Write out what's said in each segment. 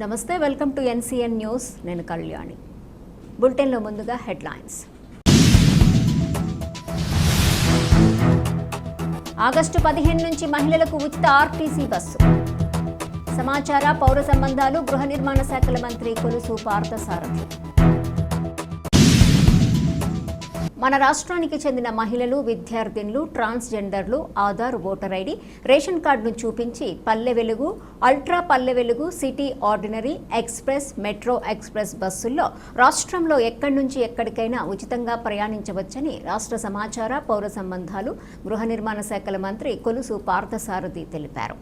నమస్తే welcome to NCN news. నేను కళ్యాణి. బులెటిన్లో ముందుగా హెడ్లైన్స్. ఆగస్టు పదిహేను నుంచి మహిళలకు ఉచిత ఆర్టీసీ బస్సు. సమాచార పౌర సంబంధాలు గృహ నిర్మాణ శాఖల మంత్రి కొలుసు పార్థసారథి. మన రాష్ట్రానికి చెందిన మహిళలు విద్యార్థినులు ట్రాన్స్జెండర్లు ఆధార్ ఓటర్ ఐడి రేషన్ కార్డును చూపించి Palle Velugu ultra Palle Velugu city ordinary express metro express బస్సుల్లో రాష్ట్రంలో ఎక్కడి నుంచి ఎక్కడికైనా ఉచితంగా ప్రయాణించవచ్చని రాష్ట్ర సమాచార పౌర సంబంధాలు గృహ నిర్మాణ శాఖల మంత్రి కొలుసు పార్థసారథి తెలిపారు.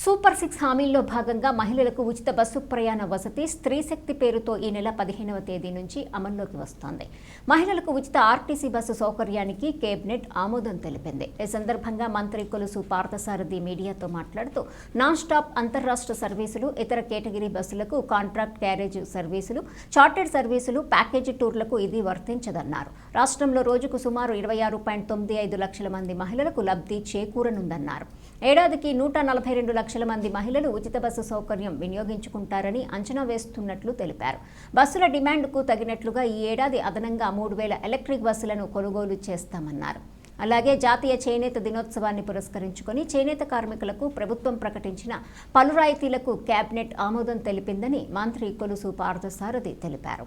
సూపర్ సిక్స్ హామీల్లో భాగంగా మహిళలకు ఉచిత బస్సు ప్రయాణ వసతి స్త్రీ శక్తి పేరుతో ఈ నెల పదిహేనవ తేదీ నుంచి అమల్లోకి వస్తోంది. మహిళలకు ఉచిత ఆర్టీసీ బస్సు సౌకర్యానికి కేబినెట్ ఆమోదం తెలిపింది. ఈ సందర్భంగా మంత్రి కొలుసు పార్థసారథి మీడియాతో మాట్లాడుతూ నాన్ స్టాప్ అంతర్రాష్ట్ర సర్వీసులు ఇతర కేటగిరీ బస్సులకు కాంట్రాక్ట్ క్యారేజ్ సర్వీసులు చార్టెడ్ సర్వీసులు ప్యాకేజ్ టూర్లకు ఇది వర్తించదన్నారు. రాష్ట్రంలో రోజుకు సుమారు ఇరవై ఆరు పాయింట్ తొమ్మిది ఐదు లక్షల మంది మహిళలకు లబ్ధి చేకూరనుందన్నారు. ఏడాదికి నూట నలభై రెండు లక్షల మంది మహిళలు ఉచిత బస్సు సౌకర్యం వినియోగించుకుంటారని అంచనా వేస్తున్నట్లు తెలిపారు. బస్సుల డిమాండ్కు తగినట్లుగా ఈ ఏడాది అదనంగా మూడు వేల ఎలక్ట్రిక్ బస్సులను కొనుగోలు చేస్తామన్నారు. అలాగే జాతీయ చేనేత దినోత్సవాన్ని పురస్కరించుకొని చేనేత కార్మికులకు ప్రభుత్వం ప్రకటించిన పలు రాయితీలకు కేబినెట్ ఆమోదం తెలిపిందని మంత్రి కొలుసు పార్థసారథి తెలిపారు.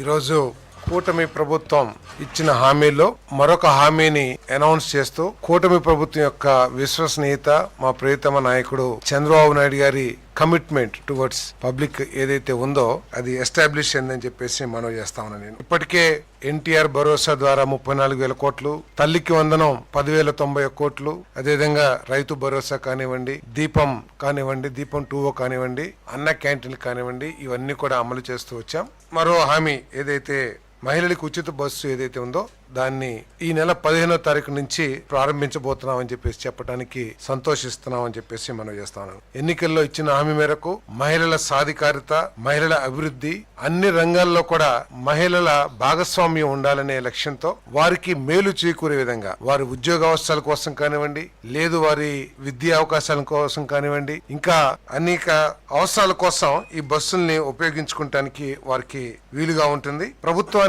ఈరోజు కూటమి ప్రభుత్వం ఇచ్చిన హామీలో మరొక హామీని అనౌన్స్ చేస్తూ కూటమి ప్రభుత్వం యొక్క విశ్వసనీయత మా ప్రియతమ నాయకుడు చంద్రబాబు నాయుడు గారి కమిట్మెంట్ టువర్డ్స్ పబ్లిక్ ఏదైతే ఉందో అది ఎస్టాబ్లిష్ అయిందని చెప్పేసి మనం చేస్తా ఉన్నాను నేను. ఇప్పటికే ఎన్టీఆర్ భరోసా ద్వారా ముప్పై నాలుగు వేల కోట్లు తల్లికి వందనం పదివేల తొంభై ఒక్క కోట్లు అదేవిధంగా రైతు భరోసా కానివ్వండి దీపం కానివ్వండి దీపం టూ కానివ్వండి అన్న క్యాంటీన్ కానివ్వండి ఇవన్నీ కూడా అమలు చేస్తూ వచ్చాం. మరో హామీ ఏదైతే మహిళలకు ఉచిత బస్సు ఏదైతే ఉందో దాన్ని ఈ నెల పదిహేనో తారీఖు నుంచి ప్రారంభించబోతున్నామని చెప్పేసి చెప్పడానికి సంతోషిస్తున్నామని చెప్పేసి మనం చేస్తాను ఎన్నికల్లో ఇచ్చిన హామీ మేరకు మహిళల సాధికారిత మహిళల అభివృద్ధి అన్ని రంగాల్లో కూడా మహిళల భాగస్వామ్యం ఉండాలనే లక్ష్యంతో వారికి మేలు చేకూరే విధంగా వారి ఉద్యోగ అవసరాల కోసం కానివ్వండి లేదు వారి విద్యా అవకాశాల కోసం కానివ్వండి ఇంకా అనేక అవసరాల కోసం ఈ బస్సుల్ని ఉపయోగించుకోవటానికి వారికి వీలుగా ఉంటుంది.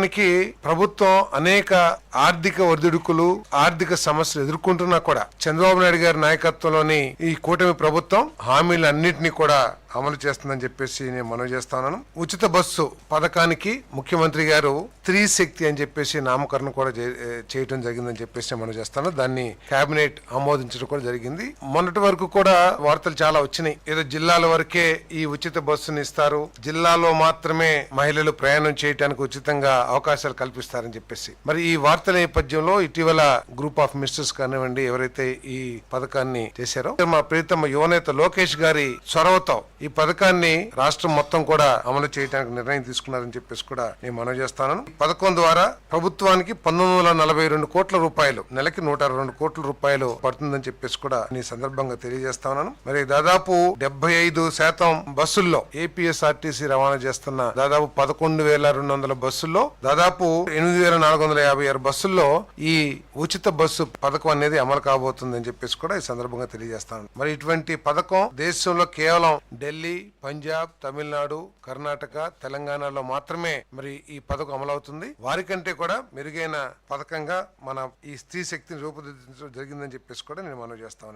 ప్రభుత్వానికి ప్రభుత్వం అనేక ఆర్థిక ఒడిదుడుకులు ఆర్థిక సమస్యలు ఎదుర్కొంటున్నా కూడా చంద్రబాబు నాయుడు గారి నాయకత్వంలోని ఈ కూటమి ప్రభుత్వం హామీలన్నింటినీ కూడా అమలు చేస్తుందని చెప్పేసి నేను మనవి చేస్తాను ఉచిత బస్సు పథకానికి ముఖ్యమంత్రి గారు స్త్రీ శక్తి అని చెప్పేసి నామకరణ కూడా చే- చేయటం జరిగిందని చెప్పేసి మనం చేస్తాను దాన్ని కేబినెట్ ఆమోదించడం కూడా జరిగింది. మొన్నటి వరకు కూడా వార్తలు చాలా వచ్చినాయి. ఏదో జిల్లాల వరకే ఈ ఉచిత బస్సుని ఇస్తారు. జిల్లాలో మాత్రమే మహిళలు ప్రయాణం చేయడానికి ఉచితంగా అవకాశాలు కల్పిస్తారని చెప్పేసి. మరి ఈ వార్తల నేపథ్యంలో ఇటీవల గ్రూప్ ఆఫ్ మినిస్టర్స్ కానివ్వండి ఎవరైతే ఈ పథకాన్ని చేశారో మా ప్రీతమ యువనేత లోకేష్ గారి చొరవతో ఈ పథకాన్ని రాష్ట్రం మొత్తం కూడా అమలు చేయడానికి నిర్ణయం తీసుకున్నారని చెప్పేసి కూడా నేను మనవి చేస్తాను. పథకం ద్వారా ప్రభుత్వానికి పంతొమ్మిది వందల నలభై రెండు కోట్ల రూపాయలు నెలకి నూట రెండు కోట్ల రూపాయలు పడుతుందని చెప్పేసి కూడా నేను సందర్భంగా తెలియజేస్తాను మరి దాదాపు డెబ్బై ఐదు శాతం బస్సుల్లో ఏపీఎస్ఆర్టీసీ రవాణా చేస్తున్న దాదాపు పదకొండు వేల రెండు వందల బస్సుల్లో దాదాపు ఎనిమిది వేల నాలుగు వందల యాభై ఆరు బస్సుల్లో ఈ ఉచిత బస్సు పథకం అనేది అమలు కాబోతుందని చెప్పేసి కూడా ఈ సందర్భంగా తెలియజేస్తాను మరి ఇటువంటి పథకం దేశంలో కేవలం ఢిల్లీ పంజాబ్ తమిళనాడు కర్ణాటక తెలంగాణలో మాత్రమే మరి ఈ పథకం అమలవుతుంది. వారికంటే కూడా మెరుగైన పథకంగా మన ఈ స్త్రీ శక్తిని రూపుదిద్దించడం జరిగిందని చెప్పేసి కూడా నేను మనవి చేస్తాను